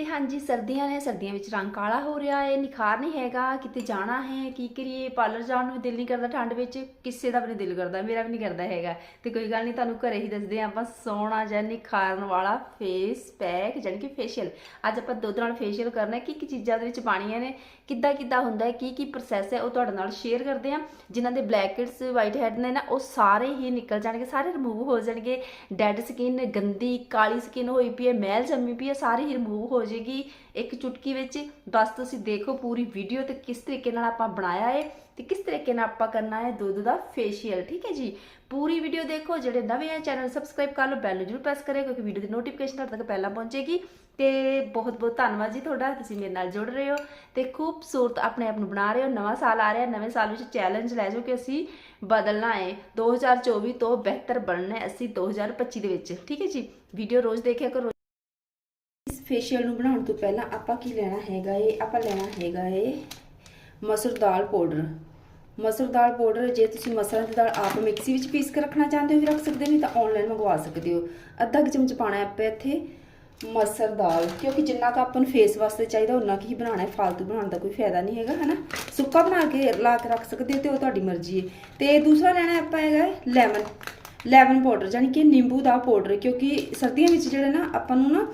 ਤੇ ਹਾਂਜੀ, ਸਰਦੀਆਂ ਨੇ, ਸਰਦੀਆਂ ਵਿੱਚ ਰੰਗ ਕਾਲਾ ਹੋ ਰਿਹਾ ਹੈ, ਨਿਖਾਰ ਨਹੀਂ ਹੈਗਾ, ਕਿਤੇ ਜਾਣਾ ਹੈ, ਕੀ ਕਰੀਏ ਪਾਰਲਰ ਜਾਣ ਨੂੰ ਵੀ ਦਿਲ ਨਹੀਂ ਕਰਦਾ, ਠੰਡ ਵਿੱਚ ਕਿਸੇ ਦਾ ਵੀ ਨਹੀਂ ਦਿਲ ਕਰਦਾ, ਮੇਰਾ ਵੀ ਨਹੀਂ ਕਰਦਾ ਹੈਗਾ। ਤੇ ਕੋਈ ਗੱਲ ਨਹੀਂ, ਤੁਹਾਨੂੰ ਘਰੇ ਹੀ ਦੱਸਦੇ ਹਾਂ, ਆਪਾਂ ਸੋਹਣਾ ਜਿਹਾ ਨਿਖਾਰਨ ਵਾਲਾ ਫੇਸ ਪੈਕ ਜਾਣੀ ਕਿ ਫੇਸ਼ੀਅਲ ਅੱਜ ਆਪਾਂ ਦੁੱਧ ਨਾਲ ਫੇਸ਼ੀਅਲ ਕਰਨਾ ਹੈ ਕੀ ਕੀ ਚੀਜ਼ਾਂ ਦੇ ਵਿੱਚ ਪਾਣੀਆਂ ਨੇ ਕਿੱਦਾਂ ਕਿੱਦਾਂ ਹੁੰਦਾ ਹੈ ਕੀ ਕੀ ਪ੍ਰੋਸੈਸ ਹੈ, ਉਹ ਤੁਹਾਡੇ ਨਾਲ ਸ਼ੇਅਰ ਕਰਦੇ ਹਾਂ। ਜਿਨ੍ਹਾਂ ਦੇ ਬਲੈਕ ਵਾਈਟ ਹੈਡ ਨੇ ਨਾ, ਉਹ ਸਾਰੇ ਹੀ ਨਿਕਲ ਜਾਣਗੇ, ਸਾਰੇ ਰਿਮੂਵ ਹੋ ਜਾਣਗੇ। ਡੈਡ ਸਕਿਨ ਗੰਦੀ, ਕਾਲੀ ਸਕਿਨ ਹੋਈ ਪਈ ਹੈ ਮੈਲ ਜੰਮੀ ਪਈ ਹੈ, ਸਾਰੇ ਹੀ ਰਿਮੂਵ ਹੋ ਜਾਏਗੀ ਇੱਕ ਚੁਟਕੀ ਵਿੱਚ ਬਸ ਤੁਸੀਂ ਦੇਖੋ ਪੂਰੀ ਵੀਡੀਓ ਤੇ ਕਿਸ ਤਰੀਕੇ ਨਾਲ ਆਪਾਂ ਬਣਾਇਆ ਹੈ ਤੇ ਕਿਸ ਤਰੀਕੇ ਨਾਲ ਆਪਾਂ ਕਰਨਾ ਹੈ ਦੁੱਧ ਦਾ ਫੇਸ਼ੀਅਲ ਠੀਕ ਹੈ ਜੀ? ਪੂਰੀ ਵੀਡੀਓ ਦੇਖੋ, ਜਿਹੜੇ ਨਵੇਂ ਆ ਚੈਨਲ ਸਬਸਕ੍ਰਾਈਬ ਕਰ ਲਓ ਬੈਲ ਨੂੰ ਜਰੂਰ ਪ੍ਰੈਸ ਕਰਿਓ, ਕਿਉਂਕਿ ਵੀਡੀਓ ਦੀ ਨੋਟੀਫਿਕੇਸ਼ਨ ਤੁਹਾਡੇ ਤੱਕ ਪਹਿਲਾਂ ਪਹੁੰਚੇਗੀ। ਤੇ ਬਹੁਤ ਬਹੁਤ ਧੰਨਵਾਦ ਜੀ ਤੁਹਾਡਾ, ਤੁਸੀਂ ਮੇਰੇ ਨਾਲ ਜੁੜ ਰਹੇ ਹੋ ਤੇ ਖੂਬਸੂਰਤ ਆਪਣੇ ਆਪ ਨੂੰ ਬਣਾ ਰਹੇ ਹੋ, ਨਵਾਂ ਸਾਲ ਆ ਰਿਹਾ, ਨਵੇਂ ਸਾਲ ਵਿੱਚ ਚੈਲੰਜ ਲੈ ਜਾਓ ਕਿ ਅਸੀਂ ਬਦਲਣਾ ਹੈ। 2024 ਤੋਂ ਬਿਹਤਰ ਬਣਨਾ ਹੈ ਅਸੀਂ 2025 ਦੇ ਵਿੱਚ, ਠੀਕ ਹੈ ਜੀ? ਵੀਡੀਓ ਰੋਜ਼ ਦੇਖਿਆ ਕਰੋ ਫੇਸ਼ੀਅਲ ਨੂੰ ਬਣਾਉਣ ਤੋਂ ਪਹਿਲਾਂ ਆਪਾਂ ਕੀ ਲੈਣਾ ਹੈਗਾ ਏ? ਆਪਾਂ ਲੈਣਾ ਹੈਗਾ ਏ ਮਸਰ ਦਾਲ ਪਾਊਡਰ ਮਸਰ ਦਾਲ ਪਾਊਡਰ ਜੇ ਤੁਸੀਂ ਮਸਰਾਂ ਦੀ ਦਾਲ ਆਪ ਮਿਕਸੀ ਵਿੱਚ ਪੀਸ ਕੇ ਰੱਖਣਾ ਚਾਹੁੰਦੇ ਹੋ ਵੀ ਰੱਖ ਸਕਦੇ ਹੋ, ਨਹੀਂ ਤਾਂ ਆਨਲਾਈਨ ਮੰਗਵਾ ਸਕਦੇ ਹੋ। ਅੱਧਾ ਕੁ ਚਮਚ ਪਾਣਾ ਆਪਾਂ ਇੱਥੇ ਮਸਰ ਦਾਲ, ਕਿਉਂਕਿ ਜਿੰਨਾ ਕੁ ਆਪਾਂ ਨੂੰ ਫੇਸ ਵਾਸਤੇ ਚਾਹੀਦਾ ਉਹਨਾਂ ਕੁ ਹੀ ਬਣਾਉਣਾ ਹੈ। ਫालतू ਬਣਾਉਣ ਦਾ ਕੋਈ ਫਾਇਦਾ ਨਹੀਂ ਹੈਗਾ, ਹਨਾ? ਸੁੱਕਾ ਬਣਾ ਕੇ ਲਾ ਕੇ ਰੱਖ ਸਕਦੇ ਹੋ ਤੇ ਉਹ ਤੁਹਾਡੀ ਮਰਜ਼ੀ ਹੈ। ਤੇ ਦੂਸਰਾ ਲੈਣਾ ਆਪਾਂ ਹੈਗਾ ਲੈਮਨ ਲੈਮਨ ਪਾਊਡਰ ਯਾਨੀ ਕਿ ਨਿੰਬੂ ਦਾ ਪਾਊਡਰ ਕਿਉਂਕਿ ਸਰਦੀਆਂ ਵਿੱਚ ਜਿਹੜਾ ਨਾ ਆਪਾਂ ਨੂੰ ਨਾ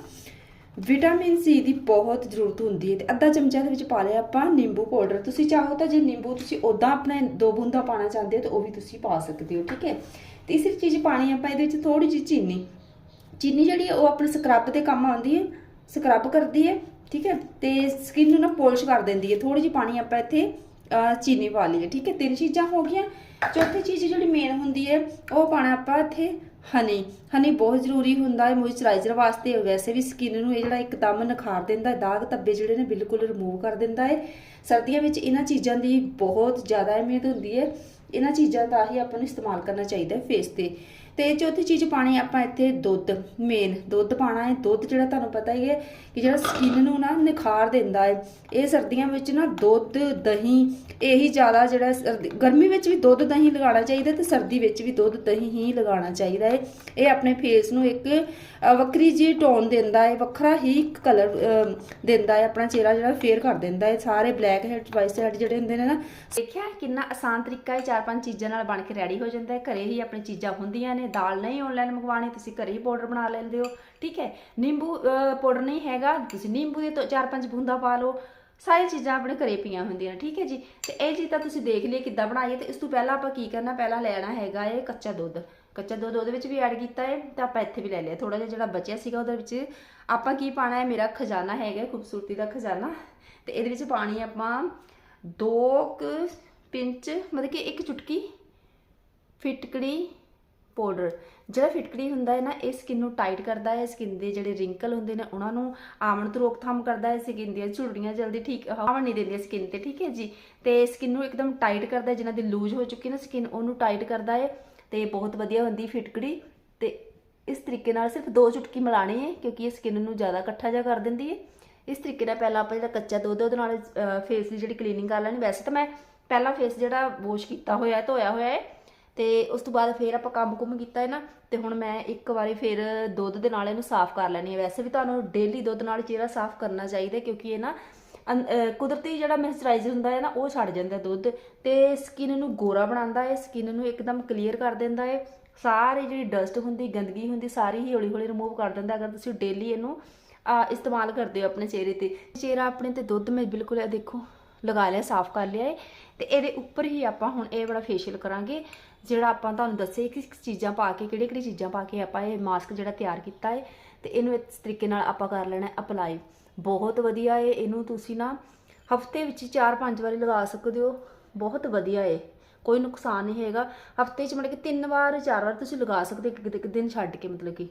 ਵਿਟਾਮਿਨ ਸੀ ਦੀ ਬਹੁਤ ਜ਼ਰੂਰਤ ਹੁੰਦੀ ਹੈ ਤੇ ਅੱਧਾ ਚਮਚਾ ਦੇ ਵਿੱਚ ਪਾ ਲਿਆ ਆਪਾਂ ਨਿੰਬੂ ਪਾਊਡਰ। ਤੁਸੀਂ ਚਾਹੋ ਤਾਂ ਜੇ ਨਿੰਬੂ ਤੁਸੀਂ ਉਦਾਂ ਆਪਣੇ ਦੋ ਬੂੰਦਾਂ ਪਾਣਾ ਚਾਹੁੰਦੇ ਹੋ ਤਾਂ ਉਹ ਵੀ ਤੁਸੀਂ ਪਾ ਸਕਦੇ ਹੋ, ਠੀਕ ਹੈ? ਤੀਸਰੀ ਚੀਜ਼ ਪਾਣੀ ਆਪਾਂ ਇਹਦੇ ਵਿੱਚ ਥੋੜੀ ਜਿਹੀ ਚੀਨੀ ਚੀਨੀ ਜਿਹੜੀ ਹੈ ਉਹ ਆਪਣੇ ਸਕਰਬ ਦੇ ਕੰਮ ਆਉਂਦੀ ਹੈ, ਸਕਰਬ ਕਰਦੀ ਹੈ, ਠੀਕ ਹੈ? ਤੇ ਸਕਿਨ ਨੂੰ ਨਾ ਪੋਲਿਸ਼ ਕਰ ਦਿੰਦੀ ਹੈ ਥੋੜੀ ਜਿਹੀ ਪਾਣੀ ਆਪਾਂ ਇੱਥੇ ਚੀਨੀ ਪਾ ਲਈਏ ਠੀਕ ਹੈ? ਤਿੰਨ ਚੀਜ਼ਾਂ ਹੋ ਗਈਆਂ। ਚੌਥੀ ਚੀਜ਼ ਜਿਹੜੀ ਮੇਨ ਹੁੰਦੀ ਹੈ, ਉਹ ਪਾਣਾ ਆਪਾਂ ਇੱਥੇ ਹਨੀ ਹਨੀ ਬਹੁਤ ਜ਼ਰੂਰੀ ਹੁੰਦਾ ਹੈ ਮੋਇਸਚਰਾਈਜ਼ਰ ਵਾਸਤੇ। ਵੈਸੇ ਵੀ ਸਕਿਨ ਨੂੰ ਇਹ ਜਿਹੜਾ ਇੱਕਦਮ ਨਿਖਾਰ ਦਿੰਦਾ ਹੈ, ਦਾਗ ਧੱਬੇ ਜਿਹੜੇ ਨੇ ਬਿਲਕੁਲ ਰਿਮੂਵ ਕਰ ਦਿੰਦਾ ਹੈ। ਸਰਦੀਆਂ ਵਿੱਚ ਇਹਨਾਂ ਚੀਜ਼ਾਂ ਦੀ ਬਹੁਤ ਜ਼ਿਆਦਾ ਅਹਿਮੀਅਤ ਹੁੰਦੀ ਹੈ। ਇਹਨਾਂ ਚੀਜ਼ਾਂ ਦਾ ਹੀ ਆਪਾਂ ਨੂੰ ਇਸਤੇਮਾਲ ਕਰਨਾ ਚਾਹੀਦਾ ਹੈ ਫੇਸ ਤੇ। ਤੇ ਚੌਥੀ ਚੀਜ਼ ਪਾਣੀ ਆਪਾਂ ਇੱਥੇ ਦੁੱਧ ਮੇਨ ਦੁੱਧ ਪਾਣਾ ਹੈ। ਦੁੱਧ ਜਿਹੜਾ ਤੁਹਾਨੂੰ ਪਤਾ ਹੀ ਹੈ ਕਿ ਜਿਹੜਾ ਸਕਿਨ ਨੂੰ ਨਾ ਨਿਖਾਰ ਦਿੰਦਾ ਹੈ। ਇਹ ਸਰਦੀਆਂ ਵਿੱਚ ਨਾ ਦੁੱਧ, ਦਹੀਂ, ਇਹੀ ਜ਼ਿਆਦਾ ਜਿਹੜਾ ਸਰਦੀ- ਗਰਮੀ ਵਿੱਚ ਵੀ ਦੁੱਧ, ਦਹੀਂ ਲਗਾਉਣਾ ਚਾਹੀਦਾ ਤੇ ਸਰਦੀ ਵਿੱਚ ਵੀ ਦੁੱਧ, ਦਹੀਂ ਹੀ ਲਗਾਉਣਾ ਚਾਹੀਦਾ ਹੈ। ਇਹ ਆਪਣੇ ਫੇਸ ਨੂੰ ਇੱਕ ਵੱਖਰੀ ਜਿਹੀ ਟੋਨ ਦਿੰਦਾ ਹੈ, ਵੱਖਰਾ ਹੀ ਕਲਰ ਦਿੰਦਾ ਹੈ। ਆਪਣਾ ਚਿਹਰਾ ਜਿਹੜਾ ਫੇਅਰ ਕਰ ਦਿੰਦਾ ਹੈ। ਸਾਰੇ ਬਲੈਕ ਹੈਡ ਵਾਈਟ ਹੈਡ ਜਿਹੜੇ ਹੁੰਦੇ ਨੇ ਨਾ, ਦੇਖਿਆ ਕਿੰਨਾ ਆਸਾਨ ਤਰੀਕਾ ਹੈ। ਚਾਰ ਪੰਜ ਚੀਜ਼ਾਂ ਨਾਲ ਬਣ ਕੇ ਰੈਡੀ ਹੋ ਜਾਂਦਾ ਹੈ। ਘਰੇ ਹੀ ਆਪਣੀ ਚੀਜ਼ਾਂ ਹੁੰਦੀਆਂ ਨੇ। ਦਾਲ ਨਹੀਂ ਆਨਲਾਈਨ ਮੰਗਵਾਣੀ ਤੁਸੀਂ ਘਰੇ ਹੀ ਪਾਊਡਰ ਬਣਾ ਲੈਂਦੇ ਹੋ। ਠੀਕ ਹੈ, ਨਿੰਬੂ ਪਾਊਡਰ ਨਹੀਂ ਹੈਗਾ, ਤੁਸੀਂ ਨਿੰਬੂ ਦੇ ਤੋਂ ਚਾਰ ਪੰਜ ਬੂੰਦਾਂ ਪਾ ਲਓ। ਸਾਰੀ ਚੀਜ਼ਾਂ ਆਪਣੇ ਘਰੇ ਪਈਆਂ ਹੁੰਦੀਆਂ ਨੇ, ਠੀਕ ਹੈ ਜੀ? ਤੇ ਇਹ ਚੀਜ਼ ਤਾਂ ਤੁਸੀਂ ਦੇਖ ਲਈ ਕਿੱਦਾਂ ਬਣਾਈਏ ਤੇ ਇਸ ਤੋਂ ਪਹਿਲਾਂ ਆਪਾਂ ਕੀ ਕਰਨਾ, ਪਹਿਲਾਂ ਲੈਣਾ ਹੈਗਾ ਇਹ ਕੱਚਾ ਦੁੱਧ। ਕੱਚਾ ਦੁੱਧ ਉਹਦੇ ਵਿੱਚ ਵੀ ਐਡ ਕੀਤਾ ਹੈ ਤੇ ਆਪਾਂ ਇੱਥੇ ਵੀ ਲੈ ਲਿਆ। ਥੋੜਾ ਜਿਹਾ ਜਿਹੜਾ ਬਚਿਆ ਸੀਗਾ ਉਹਦੇ ਵਿੱਚ ਆਪਾਂ ਕੀ ਪਾਣਾ ਹੈ, ਮੇਰਾ ਖਜ਼ਾਨਾ ਹੈਗਾ ਖੂਬਸੂਰਤੀ ਦਾ ਖਜ਼ਾਨਾ। ਤੇ ਇਹਦੇ ਵਿੱਚ ਪਾਣੀ ਆਪਾਂ ਦੋ ਕੁ ਪਿੰਚ, ਮਤਲਬ ਕਿ ਇੱਕ ਚੁਟਕੀ ਫਿਟਕੜੀ ਪਾਊਡਰ। ਜਿਹੜਾ ਫਿਟਕੜੀ ਹੁੰਦਾ ਹੈ ਨਾ, ਇਹ ਸਕਿਨ ਨੂੰ ਟਾਈਟ ਕਰਦਾ ਹੈ ਸਕਿਨ ਦੇ ਜਿਹੜੇ ਰਿੰਕਲ ਹੁੰਦੇ ਨੇ, ਉਹਨਾਂ ਨੂੰ ਆਵਣ ਤੋਂ ਰੋਕਥਾਮ ਕਰਦਾ ਹੈ ਸਕਿਨ ਦੀਆਂ ਝੁਰੜੀਆਂ ਜਲਦੀ ਠੀਕ ਆਵਣ ਨਹੀਂ ਦਿੰਦੀਆਂ ਸਕਿਨ ਤੇ, ਠੀਕ ਹੈ ਜੀ? ਤੇ ਸਕਿਨ ਨੂੰ ਇੱਕਦਮ ਟਾਈਟ ਕਰਦਾ ਹੈ, ਜਿਨ੍ਹਾਂ ਦੀ ਲੂਜ਼ ਹੋ ਚੁੱਕੀ ਨਾ ਸਕਿਨ ਉਹਨੂੰ ਟਾਈਟ ਕਰਦਾ ਹੈ। ਤੇ ਬਹੁਤ ਵਧੀਆ ਹੁੰਦੀ ਫਿਟਕੜੀ ਤੇ ਇਸ ਤਰੀਕੇ ਨਾਲ ਸਿਰਫ ਦੋ ਚੁਟਕੀ ਮਿਲਾਣੀ ਹੈ, ਕਿਉਂਕਿ ਇਹ ਸਕਿਨ ਨੂੰ ਜ਼ਿਆਦਾ ਇਕੱਠਾ ਜਿਹਾ ਕਰ ਦਿੰਦੀ ਹੈ। ਇਸ ਤਰੀਕੇ ਨਾਲ ਪਹਿਲਾਂ ਆਪਾਂ ਜਿਹੜਾ ਕੱਚਾ ਦੁੱਧ ਉਹਦੇ ਨਾਲ ਫੇਸ ਦੀ ਜਿਹੜੀ ਕਲੀਨਿੰਗ ਕਰ ਲੈਣੀ। ਵੈਸੇ ਤਾਂ ਮੈਂ ਪਹਿਲਾਂ ਫੇਸ ਜਿਹੜਾ ਵਾਸ਼ ਕੀਤਾ ਹੋਇਆ, ਧੋਇਆ ਹੋਇਆ ਹੈ ਤੇ ਉਸ ਤੋਂ ਬਾਅਦ ਫੇਰ ਆਪਾਂ ਕੰਮ ਕੁਮ ਕੀਤਾ ਹੈ ਨਾ, ਤੇ ਹੁਣ ਮੈਂ ਇੱਕ ਵਾਰੀ ਫੇਰ ਦੁੱਧ ਦੇ ਨਾਲ ਇਹਨੂੰ ਸਾਫ਼ ਕਰ ਲੈਣੀ ਹੈ। ਵੈਸੇ ਵੀ ਤੁਹਾਨੂੰ ਡੇਲੀ ਦੁੱਧ ਨਾਲ ਚਿਹਰਾ ਸਾਫ਼ ਕਰਨਾ ਚਾਹੀਦਾ ਕਿਉਂਕਿ ਇਹ ਨਾ ਅੰ- ਕੁਦਰਤੀ ਜਿਹੜਾ ਮੋਇਸਚਰਾਈਜ਼ਰ ਹੁੰਦਾ ਹੈ ਨਾ, ਉਹ ਛੱਡ ਜਾਂਦਾ ਦੁੱਧ ਤੇ ਸਕਿਨ ਨੂੰ ਗੋਰਾ ਬਣਾਉਂਦਾ ਹੈ ਸਕਿਨ ਨੂੰ ਇੱਕਦਮ ਕਲੀਅਰ ਕਰ ਦਿੰਦਾ ਹੈ। ਸਾਰੀ ਜਿਹੜੀ ਡਸਟ ਹੁੰਦੀ, ਗੰਦਗੀ ਹੁੰਦੀ, ਸਾਰੀ ਹੀ ਹੌਲੀ ਹੌਲੀ ਰਿਮੂਵ ਕਰ ਦਿੰਦਾ ਅਗਰ ਤੁਸੀਂ ਡੇਲੀ ਇਹਨੂੰ ਇਸਤੇਮਾਲ ਕਰਦੇ ਹੋ ਆਪਣੇ ਚਿਹਰੇ ਤੇ। ਚਿਹਰਾ ਆਪਣੇ ਤੇ ਦੁੱਧ ਮੈਂ ਬਿਲਕੁਲ ਇਹ ਦੇਖੋ ਲਗਾ ਲਿਆ, ਸਾਫ਼ ਕਰ ਲਿਆ ਏ। ਤੇ ਇਹਦੇ ਉੱਪਰ ਹੀ ਆਪਾਂ ਹੁਣ ਇਹ ਵਾਲਾ ਫੇਸ਼ੀਅਲ ਕਰਾਂਗੇ, ਜਿਹੜਾ ਆਪਾਂ ਤੁਹਾਨੂੰ ਦੱਸੇ ਕਿ ਚੀਜ਼ਾਂ ਪਾ ਕੇ, ਕਿਹੜੀ ਕਿਹੜੀ ਚੀਜ਼ਾਂ ਪਾ ਕੇ ਆਪਾਂ ਇਹ ਮਾਸਕ ਜਿਹੜਾ ਤਿਆਰ ਕੀਤਾ ਹੈ ਤੇ ਇਹਨੂੰ ਇਸ ਤਰੀਕੇ ਨਾਲ ਆਪਾਂ ਕਰ ਲੈਣਾ ਅਪਲਾਈ ਬਹੁਤ ਵਧੀਆ ਏ ਇਹਨੂੰ ਤੁਸੀਂ ਨਾ ਹਫ਼ਤੇ ਵਿੱਚ 4-5 ਵਾਰੀ ਲਗਾ ਸਕਦੇ ਹੋ। ਬਹੁਤ ਵਧੀਆ ਏ। ਕੋਈ ਨੁਕਸਾਨ ਨਹੀਂ ਹੈਗਾ। ਹਫ਼ਤੇ 'ਚ ਮਤਲਬ ਕਿ ਤਿੰਨ ਵਾਰ, ਚਾਰ ਵਾਰ ਤੁਸੀਂ ਲਗਾ ਸਕਦੇ ਹੋ, ਇੱਕ ਇੱਕ ਦਿਨ ਛੱਡ ਕੇ ਮਤਲਬ ਕਿ।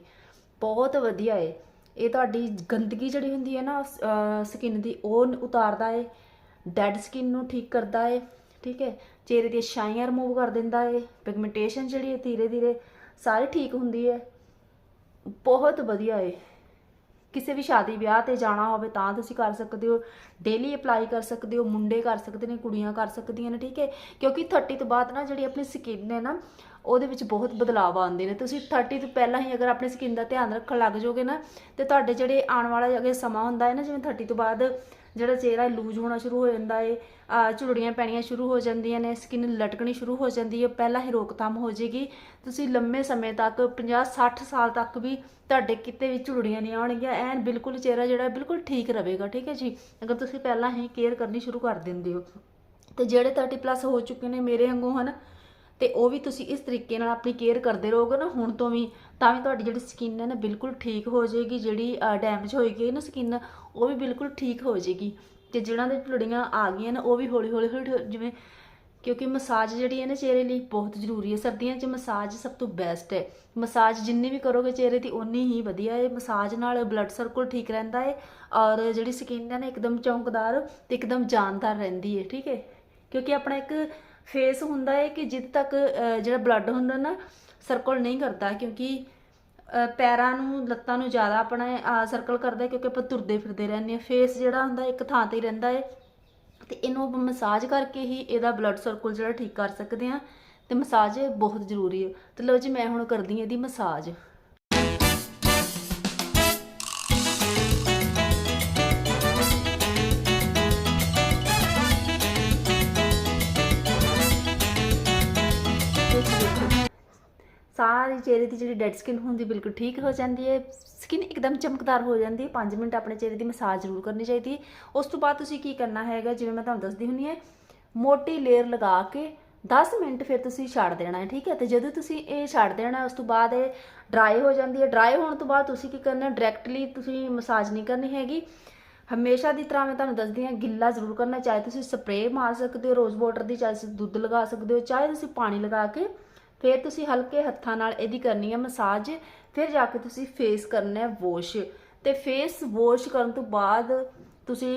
ਬਹੁਤ ਵਧੀਆ ਏ। ਇਹ ਤੁਹਾਡੀ ਗੰਦਗੀ ਜਿਹੜੀ ਹੁੰਦੀ ਹੈ ਨਾ ਸਕਿਨ ਦੀ, ਉਹ ਉਤਾਰਦਾ ਏ। ਡੈਡ ਸਕਿਨ ਨੂੰ ਠੀਕ ਕਰਦਾ ਏ, ਠੀਕ ਹੈ ਚਿਹਰੇ ਦੀਆਂ ਛਾਈਆਂ ਰਿਮੂਵ ਕਰ ਦਿੰਦਾ ਏ ਪਿਗਮੈਂਟੇਸ਼ਨ ਜਿਹੜੀ ਹੈ ਧੀਰੇ ਧੀਰੇ ਸਾਰੀ ਠੀਕ ਹੁੰਦੀ ਹੈ ਬਹੁਤ ਵਧੀਆ ਏ। ਕਿਸੇ ਵੀ ਸ਼ਾਦੀ ਵਿਆਹ ਤੇ ਜਾਣਾ ਹੋਵੇ ਤਾਂ ਤੁਸੀਂ ਕਰ ਸਕਦੇ ਹੋ। ਡੇਲੀ ਅਪਲਾਈ ਕਰ ਸਕਦੇ ਹੋ, ਮੁੰਡੇ ਕਰ ਸਕਦੇ ਨੇ, ਕੁੜੀਆਂ ਕਰ ਸਕਦੀਆਂ ਨੇ, ਠੀਕ ਹੈ ਕਿਉਂਕਿ 30 ਤੋਂ ਬਾਅਦ ਨਾ ਜਿਹੜੀ ਆਪਣੀ ਸਕਿਨ ਹੈ ਨਾ, ਉਹਦੇ ਵਿੱਚ ਬਹੁਤ ਬਦਲਾਅ ਆਉਂਦੇ ਨੇ। ਤੁਸੀਂ 30 ਤੋਂ ਪਹਿਲਾਂ ਹੀ ਅਗਰ ਆਪਣੀ ਸਕਿਨ ਦਾ ਧਿਆਨ ਰੱਖਣ ਲੱਗ ਜਾਓਗੇ ਨਾ, ਤੇ ਤੁਹਾਡੇ ਜਿਹੜੇ ਆਉਣ ਵਾਲਾ ਅੱਗੇ ਸਮਾਂ ਹੁੰਦਾ ਹੈ ਨਾ, ਜਿਵੇਂ 30 ਤੋਂ ਬਾਅਦ ਜਿਹੜਾ ਚਿਹਰਾ ਲੂਜ਼ ਹੋਣਾ ਸ਼ੁਰੂ ਹੋ ਜਾਂਦਾ ਏ ਝੁਰੜੀਆਂ ਪੈਣੀਆਂ ਸ਼ੁਰੂ ਹੋ ਜਾਂਦੀਆਂ ਨੇ ਸਕਿਨ ਲਟਕਣੀ ਸ਼ੁਰੂ ਹੋ ਜਾਂਦੀ ਹੈ ਪਹਿਲਾਂ ਹੀ ਰੋਕਥਾਮ ਹੋ ਜਾਏਗੀ ਤੁਸੀਂ ਲੰਮੇ ਸਮੇਂ ਤੱਕ 50 60 ਸਾਲ ਤੱਕ ਵੀ ਤੁਹਾਡੇ ਕਿਤੇ ਵੀ ਝੁਰੜੀਆਂ ਨਹੀਂ ਆਉਣਗੀਆਂ, ਐਨ ਬਿਲਕੁਲ ਚਿਹਰਾ ਜਿਹੜਾ ਬਿਲਕੁਲ ਠੀਕ ਰਹੇਗਾ, ਠੀਕ ਹੈ ਜੀ? ਅਗਰ ਤੁਸੀਂ ਪਹਿਲਾਂ ਹੀ ਕੇਅਰ ਕਰਨੀ ਸ਼ੁਰੂ ਕਰ ਦਿੰਦੇ ਹੋ। ਤੇ ਜਿਹੜੇ 30 ਪਲੱਸ ਹੋ ਚੁੱਕੇ ਨੇ ਮੇਰੇ ਵਾਂਗੂ ਹਨ ਤੇ ਉਹ ਵੀ ਤੁਸੀਂ ਇਸ ਤਰੀਕੇ ਨਾਲ ਆਪਣੀ ਕੇਅਰ ਕਰਦੇ ਰਹੋਗੇ ਨਾ, ਹੁਣ ਤੋਂ ਵੀ, ਤਾਂ ਵੀ ਤੁਹਾਡੀ ਜਿਹੜੀ ਸਕਿਨ ਹੈ ਨਾ ਬਿਲਕੁਲ ਠੀਕ ਹੋ ਜਾਏਗੀ, ਜਿਹੜੀ ਡੈਮੇਜ ਹੋਏਗੀ ਨਾ ਸਕਿਨ ਉਹ ਵੀ ਬਿਲਕੁਲ ਠੀਕ ਹੋ ਜਾਏਗੀ। ਤੇ ਜਿਹਨਾਂ ਦੇ ਝੁਰੜੀਆਂ ਆ ਗਈਆਂ ਨਾ, ਉਹ ਵੀ ਹੌਲੀ ਹੌਲੀ ਹੌਲੀ ਜਿਵੇਂ ਕਿਉਂਕਿ ਮਸਾਜ ਜਿਹੜੀ ਹੈ ਨਾ ਚਿਹਰੇ ਲਈ ਬਹੁਤ ਜ਼ਰੂਰੀ ਹੈ। ਸਰਦੀਆਂ 'ਚ ਮਸਾਜ ਸਭ ਤੋਂ ਬੈਸਟ ਹੈ। ਮਸਾਜ ਜਿੰਨੀ ਵੀ ਕਰੋਗੇ ਚਿਹਰੇ ਦੀ ਉਨੀ ਹੀ ਵਧੀਆ ਹੈ। ਮਸਾਜ ਨਾਲ ਬਲੱਡ ਸਰਕੂਲ ਠੀਕ ਰਹਿੰਦਾ ਹੈ ਔਰ ਜਿਹੜੀ ਸਕਿਨ ਹੈ ਨਾ, ਇੱਕਦਮ ਚੌਂਕਦਾਰ ਤੇ ਇੱਕਦਮ ਜਾਨਦਾਰ ਰਹਿੰਦੀ ਹੈ, ਠੀਕ ਹੈ? ਕਿਉਂਕਿ ਆਪਣਾ ਇੱਕ ਫੇਸ ਹੁੰਦਾ ਹੈ ਕਿ ਜਿੱਦ ਤੱਕ ਜਿਹੜਾ ਬਲੱਡ ਹੁੰਦਾ ਨਾ ਸਰਕਲ ਨਹੀਂ ਕਰਦਾ ਕਿਉਂਕਿ ਪੈਰਾਂ ਨੂੰ, ਲੱਤਾਂ ਨੂੰ ਜ਼ਿਆਦਾ ਆਪਣਾ ਸਰਕਲ ਕਰਦਾ ਕਿਉਂਕਿ ਆਪਾਂ ਤੁਰਦੇ ਫਿਰਦੇ ਰਹਿੰਦੇ ਹਾਂ। ਫੇਸ ਜਿਹੜਾ ਹੁੰਦਾ ਇੱਕ ਥਾਂ ਤੇ ਹੀ ਰਹਿੰਦਾ ਹੈ ਤੇ ਇਹਨੂੰ ਆਪਾਂ ਮਸਾਜ ਕਰਕੇ ਹੀ ਇਹਦਾ ਬਲੱਡ ਸਰਕਲ ਜਿਹੜਾ ਠੀਕ ਕਰ ਸਕਦੇ ਹਾਂ ਤੇ ਮਸਾਜ ਬਹੁਤ ਜ਼ਰੂਰੀ ਹੈ। ਤੇ ਲਓ ਜੀ, ਮੈਂ ਹੁਣ ਕਰਦੀ ਹਾਂ ਇਹਦੀ ਮਸਾਜ ਸਾਰੀ ਚਿਹਰੇ ਦੀ ਜਿਹੜੀ ਡੈਡ ਸਕਿਨ ਹੁੰਦੀ ਬਿਲਕੁਲ ਠੀਕ ਹੋ ਜਾਂਦੀ ਹੈ ਸਕਿਨ ਇੱਕਦਮ ਚਮਕਦਾਰ ਹੋ ਜਾਂਦੀ ਹੈ। 5 ਮਿੰਟ ਆਪਣੇ ਚਿਹਰੇ ਦੀ ਮਸਾਜ ਜ਼ਰੂਰ ਕਰਨੀ ਚਾਹੀਦੀ ਹੈ। ਉਸ ਤੋਂ ਬਾਅਦ ਤੁਸੀਂ ਕੀ ਕਰਨਾ ਹੈਗਾ, ਜਿਵੇਂ ਮੈਂ ਤੁਹਾਨੂੰ ਦੱਸਦੀ ਹੁੰਨੀ ਹੈ, ਮੋਟੀ ਲੇਅਰ ਲਗਾ ਕੇ 10 ਮਿੰਟ ਫਿਰ ਤੁਸੀਂ ਛੱਡ ਦੇਣਾ ਹੈ, ਠੀਕ ਹੈ? ਤੇ ਜਦੋਂ ਤੁਸੀਂ ਇਹ ਛੱਡ ਦੇਣਾ, ਉਸ ਤੋਂ ਬਾਅਦ ਇਹ ਡਰਾਈ ਹੋ ਜਾਂਦੀ ਹੈ। ਡਰਾਈ ਹੋਣ ਤੋਂ ਬਾਅਦ ਤੁਸੀਂ ਕੀ ਕਰਨਾ ਡਾਇਰੈਕਟਲੀ ਤੁਸੀਂ ਮਸਾਜ ਨਹੀਂ ਕਰਨੀ ਹੈਗੀ। ਹਮੇਸ਼ਾ ਦੀ ਤਰ੍ਹਾਂ ਮੈਂ ਤੁਹਾਨੂੰ ਦੱਸਦੀ ਹਾਂ, ਗਿੱਲਾ ਜ਼ਰੂਰ ਕਰਨਾ, ਚਾਹੇ ਤੁਸੀਂ ਸਪਰੇਅ ਮਾਰ ਸਕਦੇ ਹੋ ਰੋਜ਼ ਵਾਟਰ ਦੀ, ਚਾਹੇ ਤੁਸੀਂ ਦੁੱਧ ਲਗਾ ਸਕਦੇ ਹੋ, ਚਾਹੇ ਤੁਸੀਂ ਪਾਣੀ ਲਗਾ ਕੇ ਫਿਰ ਤੁਸੀਂ ਹਲਕੇ ਹੱਥਾਂ ਨਾਲ ਇਹਦੀ ਕਰਨੀ ਹੈ ਮਸਾਜ, ਫਿਰ ਜਾ ਕੇ ਤੁਸੀਂ ਫੇਸ ਕਰਨਾ ਹੈ ਵਾਸ਼ ਤੇ ਫੇਸ ਵਾਸ਼ ਕਰਨ ਤੋਂ ਬਾਅਦ ਤੁਸੀਂ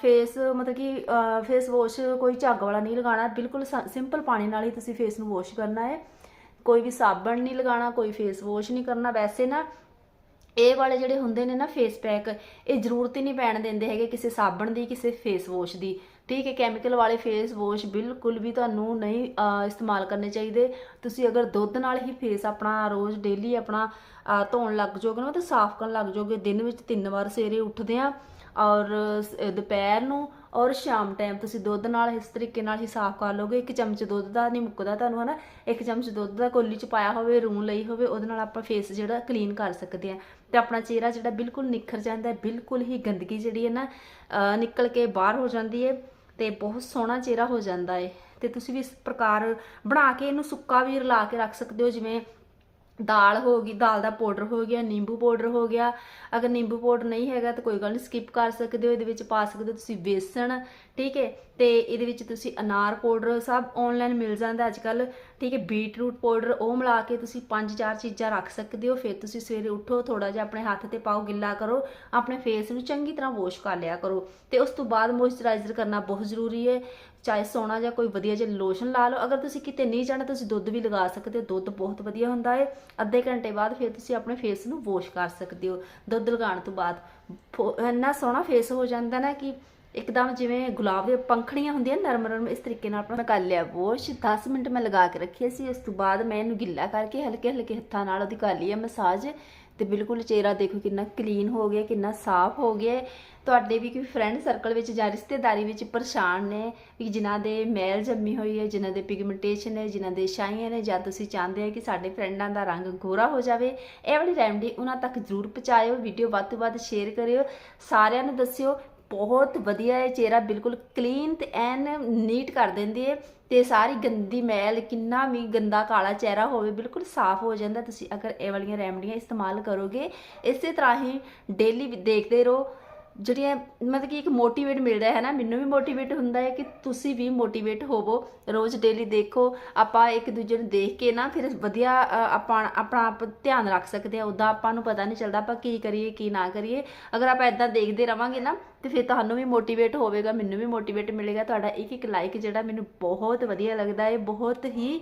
ਫੇਸ ਮਤਲਬ ਕਿ ਫੇਸ ਵਾਸ਼ ਕੋਈ ਝੱਗ ਵਾਲਾ ਨਹੀਂ ਲਗਾਉਣਾ, ਬਿਲਕੁਲ ਸਿੰਪਲ ਪਾਣੀ ਨਾਲ ਹੀ ਤੁਸੀਂ ਫੇਸ ਨੂੰ ਵਾਸ਼ ਕਰਨਾ ਹੈ। ਕੋਈ ਵੀ ਸਾਬਣ ਨਹੀਂ ਲਗਾਉਣਾ, ਕੋਈ ਫੇਸ ਵਾਸ਼ ਨਹੀਂ ਕਰਨਾ, ਵੈਸੇ ਨਾ ਇਹ ਵਾਲੇ ਜਿਹੜੇ ਹੁੰਦੇ ਨੇ ਨਾ ਫੇਸ ਪੈਕ ਇਹ ਜ਼ਰੂਰਤ ਹੀ ਨਹੀਂ ਪੈਣ ਦਿੰਦੇ ਹੈਗੇ ਕਿਸੇ ਸਾਬਣ ਦੀ, ਕਿਸੇ ਫੇਸ ਵਾਸ਼ ਦੀ। ਠੀਕ ਹੈ ਕੈਮੀਕਲ ਵਾਲੇ ਫੇਸ ਵਾਸ਼ ਬਿਲਕੁਲ ਵੀ ਤੁਹਾਨੂੰ ਨਹੀਂ ਇਸਤੇਮਾਲ ਕਰਨੇ ਚਾਹੀਦੇ। ਤੁਸੀਂ ਅਗਰ ਦੁੱਧ ਨਾਲ ਹੀ ਫੇਸ ਆਪਣਾ ਰੋਜ਼ ਡੇਲੀ ਆਪਣਾ ਧੋਣ ਲੱਗ ਜਾਓਗੇ ਨਾ ਤਾਂ ਸਾਫ਼ ਕਰਨ ਲੱਗ ਜਾਓਗੇ। ਦਿਨ ਵਿੱਚ ਤਿੰਨ ਵਾਰ ਸਵੇਰੇ ਉੱਠਦੇ ਆ ਔਰ ਦੁਪਹਿਰ ਨੂੰ ਔਰ ਸ਼ਾਮ ਟਾਈਮ ਤੁਸੀਂ ਦੁੱਧ ਨਾਲ ਇਸ ਤਰੀਕੇ ਨਾਲ ਹੀ ਸਾਫ਼ ਕਰ ਲੋਗੇ। ਇੱਕ ਚਮਚ ਦੁੱਧ ਦਾ ਨਹੀਂ ਮੁੱਕਦਾ ਤੁਹਾਨੂੰ, ਹਨਾ? ਇੱਕ ਚਮਚ ਦੁੱਧ ਦਾ ਕੋਲੀ ਚ ਪਾਇਆ ਹੋਵੇ, ਰੂੰ ਲਈ ਹੋਵੇ, ਉਹਦੇ ਨਾਲ ਆਪਾਂ ਫੇਸ ਜਿਹੜਾ ਕਲੀਨ ਕਰ ਸਕਦੇ ਆ ਤੇ ਆਪਣਾ ਚਿਹਰਾ ਜਿਹੜਾ ਬਿਲਕੁਲ ਨਿਖਰ ਜਾਂਦਾ ਹੈ, ਬਿਲਕੁਲ ਹੀ ਗੰਦਗੀ ਜਿਹੜੀ ਹੈ ਨਾ ਨਿਕਲ ਕੇ ਬਾਹਰ ਹੋ ਜਾਂਦੀ ਹੈ ਤੇ ਬਹੁਤ ਸੋਹਣਾ ਚਿਹਰਾ ਹੋ ਜਾਂਦਾ ਹੈ। ਤੇ ਤੁਸੀਂ ਵੀ ਇਸ ਪ੍ਰਕਾਰ ਬਣਾ ਕੇ ਇਹਨੂੰ ਸੁੱਕਾ ਵੀ ਰਲਾ ਕੇ ਰੱਖ ਸਕਦੇ ਹੋ, ਜਿਵੇਂ ਦਾਲ ਹੋ ਗਈ, ਦਾਲ ਦਾ ਪਾਊਡਰ ਹੋ ਗਿਆ, ਨਿੰਬੂ ਪਾਊਡਰ ਹੋ ਗਿਆ। ਅਗਰ ਨਿੰਬੂ ਪਾਊਡਰ ਨਹੀਂ ਹੈਗਾ ਤਾਂ ਕੋਈ ਗੱਲ ਨਹੀਂ ਸਕਿਪ ਕਰ ਸਕਦੇ ਹੋ, ਇਹਦੇ ਵਿੱਚ ਪਾ ਸਕਦੇ ਹੋ ਤੁਸੀਂ ਬੇਸਣ ਠੀਕ ਹੈ। ਤੇ ਇਹਦੇ ਵਿੱਚ ਤੁਸੀਂ ਅਨਾਰ ਪਾਊਡਰ ਸਭ ਆਨਲਾਈਨ ਮਿਲ ਜਾਂਦਾ ਅੱਜ ਕੱਲ ਠੀਕ ਹੈ ਬੀਟਰੂਟ ਪਾਊਡਰ ਉਹ ਮਿਲਾ ਕੇ ਤੁਸੀਂ ਪੰਜ ਚਾਰ ਚੀਜ਼ਾਂ ਰੱਖ ਸਕਦੇ ਹੋ, ਫਿਰ ਤੁਸੀਂ ਸਵੇਰੇ ਉੱਠੋ ਥੋੜਾ ਜਿਹਾ ਆਪਣੇ ਹੱਥ ਤੇ ਪਾਓ, ਗਿੱਲਾ ਕਰੋ, ਆਪਣੇ ਫੇਸ ਨੂੰ ਚੰਗੀ ਤਰ੍ਹਾਂ ਵਾਸ਼ ਕਰ ਲਿਆ ਕਰੋ ਤੇ ਉਸ ਤੋਂ ਬਾਅਦ ਮੋਇਸਚਰਾਈਜ਼ਰ ਕਰਨਾ ਬਹੁਤ ਜ਼ਰੂਰੀ ਹੈ, ਚਾਹੇ ਸੋਨਾ ਜਾਂ ਕੋਈ ਵਧੀਆ ਜਿਹਾ ਲੋਸ਼ਨ ਲਾ ਲਓ, ਅਗਰ ਤੁਸੀਂ ਕਿਤੇ ਨਹੀਂ ਜਾਣਾ, ਤੁਸੀਂ ਦੁੱਧ ਵੀ ਲਗਾ ਸਕਦੇ ਹੋ, ਦੁੱਧ ਬਹੁਤ ਵਧੀਆ ਹੁੰਦਾ ਹੈ, ਅੱਧੇ ਘੰਟੇ ਬਾਅਦ ਫਿਰ ਤੁਸੀਂ ਆਪਣੇ ਫੇਸ ਨੂੰ ਵਾਸ਼ ਕਰ ਸਕਦੇ ਹੋ, ਦੁੱਧ ਲਗਾਉਣ ਤੋਂ ਬਾਅਦ, ਫੋ- ਇੰਨਾ ਸੋਹਣਾ ਫੇਸ ਹੋ ਜਾਂਦਾ ਨਾ ਕਿ ਇੱਕਦਮ ਜਿਵੇਂ ਗੁਲਾਬ ਦੇ ਪੰਖੜੀਆਂ ਹੁੰਦੀਆਂ ਨਰਮ ਨਰਮ, ਇਸ ਤਰੀਕੇ ਨਾਲ ਆਪਣਾ ਮੈਂ ਕਰ ਲਿਆ ਵਾਸ਼ 10 ਮਿੰਟ ਮੈਂ ਲਗਾ ਕੇ ਰੱਖਿਆ ਸੀ, ਉਸ ਤੋਂ ਬਾਅਦ ਮੈਂ ਇਹਨੂੰ ਗਿੱਲਾ ਕਰਕੇ ਹਲਕੇ ਹਲਕੇ ਹੱਥਾਂ ਨਾਲ ਉਹਦੀ ਕਰ ਲਈ ਹੈ ਮਸਾਜ ਤੇ ਬਿਲਕੁਲ ਚਿਹਰਾ ਦੇਖੋ ਕਿੰਨਾ ਕਲੀਨ ਹੋ ਗਿਆ, ਕਿੰਨਾ ਸਾਫ਼ ਹੋ ਗਿਆ ਤੁਹਾਡੇ ਵੀ ਕੋਈ ਫਰੈਂਡ ਸਰਕਲ ਵਿੱਚ ਜਾਂ ਰਿਸ਼ਤੇਦਾਰੀ ਵਿੱਚ ਪਰੇਸ਼ਾਨ ਨੇ ਵੀ ਜਿਨ੍ਹਾਂ ਦੇ ਮੈਲ ਜੰਮੀ ਹੋਈ ਹੈ, ਜਿਨ੍ਹਾਂ ਦੇ ਪਿਗਮੈਂਟੇਸ਼ਨ ਹੈ ਜਿਨ੍ਹਾਂ ਦੇ ਛਾਈਆਂ ਨੇ, ਜਾਂ ਤੁਸੀਂ ਚਾਹੁੰਦੇ ਹੋ ਕਿ ਸਾਡੇ ਫਰੈਂਡਾਂ ਦਾ ਰੰਗ ਗੋਰਾ ਹੋ ਜਾਵੇ, ਇਹ ਵਾਲੀ ਰੈਮਡੀ ਉਹਨਾਂ ਤੱਕ ਜ਼ਰੂਰ ਪਹੁੰਚਾਇਓ। ਵੀਡੀਓ ਵੱਧ ਤੋਂ ਵੱਧ ਸ਼ੇਅਰ ਕਰਿਓ। ਸਾਰਿਆਂ ਨੂੰ ਦੱਸਿਓ ਬਹੁਤ ਵਧੀਆ ਇਹ ਚਿਹਰਾ ਬਿਲਕੁਲ ਕਲੀਨ ਤੇ ਐਨ ਨੀਟ ਕਰ ਦਿੰਦੀ ਹੈ ਤੇ ਸਾਰੀ ਗੰਦੀ ਮੈਲ, ਕਿੰਨਾ ਵੀ ਗੰਦਾ ਕਾਲਾ ਚਿਹਰਾ ਹੋਵੇ, ਬਿਲਕੁਲ ਸਾਫ਼ ਹੋ ਜਾਂਦਾ। ਤੁਸੀਂ ਅਗਰ ਇਹ ਵਾਲੀਆਂ ਰੈਮਡੀਆਂ ਇਸਤੇਮਾਲ ਕਰੋਗੇ, ਇਸੇ ਤਰ੍ਹਾਂ ਹੀ ਡੇਲੀ ਦੇਖਦੇ ਰਹੋ। ਜਿਹੜੀਆਂ, ਮਤਲਬ ਕਿ ਇੱਕ ਮੋਟੀਵੇਟ ਮਿਲਦਾ ਹੈ ਨਾ, ਮੈਨੂੰ ਵੀ ਮੋਟੀਵੇਟ ਹੁੰਦਾ ਹੈ ਕਿ ਤੁਸੀਂ ਵੀ ਮੋਟੀਵੇਟ ਹੋਵੋ, ਰੋਜ਼ ਡੇਲੀ ਦੇਖੋ, ਆਪਾਂ ਇੱਕ ਦੂਜੇ ਨੂੰ ਦੇਖ ਕੇ ਨਾ ਫਿਰ ਵਧੀਆ ਆਪਾਂ, ਆਪਣਾ ਆਪ ਧਿਆਨ ਰੱਖ ਸਕਦੇ ਆ ਉਦਾਂ ਆਪਾਂ ਨੂੰ ਪਤਾ ਨਹੀਂ ਚੱਲਦਾ ਆਪਾਂ ਕੀ ਕਰੀਏ, ਕੀ ਨਾ ਕਰੀਏ। ਅਗਰ ਆਪਾਂ ਇਦਾਂ ਦੇਖਦੇ ਰਵਾਂਗੇ ਨਾ, ਤੇ ਫਿਰ ਤੁਹਾਨੂੰ ਵੀ ਮੋਟੀਵੇਟ ਹੋਵੇਗਾ, ਮੈਨੂੰ ਵੀ ਮੋਟੀਵੇਟ ਮਿਲੇਗਾ, ਤੁਹਾਡਾ ਇੱਕ ਇੱਕ ਲਾਈਕ ਜਿਹੜਾ ਮੈਨੂੰ ਬਹੁਤ ਵਧੀਆ ਲੱਗਦਾ ਹੈ, ਬਹੁਤ ਹੀ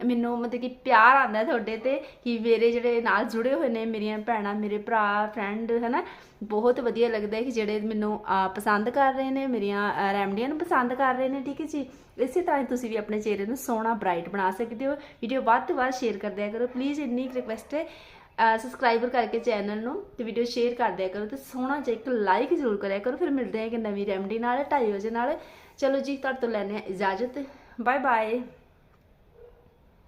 ਮੈਨੂੰ ਮਤਲਬ ਕਿ ਪਿਆਰ ਆਉਂਦਾ ਤੁਹਾਡੇ ਤੇ ਕਿ ਮੇਰੇ ਜਿਹੜੇ ਨਾਲ ਜੁੜੇ ਹੋਏ ਨੇ, ਮੇਰੀਆਂ ਭੈਣਾਂ, ਮੇਰੇ ਭਰਾ ਫਰੈਂਡ ਹਨਾ? ਬਹੁਤ ਵਧੀਆ ਲੱਗਦਾ ਹੈ ਕਿ ਜਿਹੜੇ ਮੈਨੂੰ ਪਸੰਦ ਕਰ ਰਹੇ ਨੇ, ਮੇਰੀਆਂ ਰੈਮਡੀਆਂ ਨੂੰ ਪਸੰਦ ਕਰ ਰਹੇ ਨੇ, ਠੀਕ ਹੈ ਜੀ? ਇਸੇ ਤਰ੍ਹਾਂ ਹੀ ਤੁਸੀਂ ਵੀ ਆਪਣੇ ਚਿਹਰੇ ਨੂੰ ਸੋਹਣਾ ਬ੍ਰਾਈਟ ਬਣਾ ਸਕਦੇ ਹੋ। ਵੀਡੀਓ ਵੱਧ ਤੋਂ ਵੱਧ ਸ਼ੇਅਰ ਕਰ ਦਿਆ ਕਰੋ। ਪਲੀਜ਼ ਇੰਨੀ ਰਿਕਵੈਸਟ ਹੈ ਸਬਸਕ੍ਰਾਈਬਰ ਕਰਕੇ ਚੈਨਲ ਨੂੰ ਤੇ ਵੀਡੀਓ ਸ਼ੇਅਰ ਕਰ ਦਿਆ ਕਰੋ ਤੇ ਸੋਹਣਾ ਜਿਹਾ ਇੱਕ ਲਾਈਕ ਜ਼ਰੂਰ ਕਰਿਆ ਕਰੋ। ਫਿਰ ਮਿਲਦੇ ਹਾਂ ਕਿ ਨਵੀਂ ਰੈਮਡੀ ਨਾਲ 2:30 ਵਜੇ ਨਾਲ। ਚਲੋ ਜੀ, ਤੁਹਾਡੇ ਤੋਂ ਲੈਣੇ ਆ ਇਜਾਜ਼ਤ। Bye bye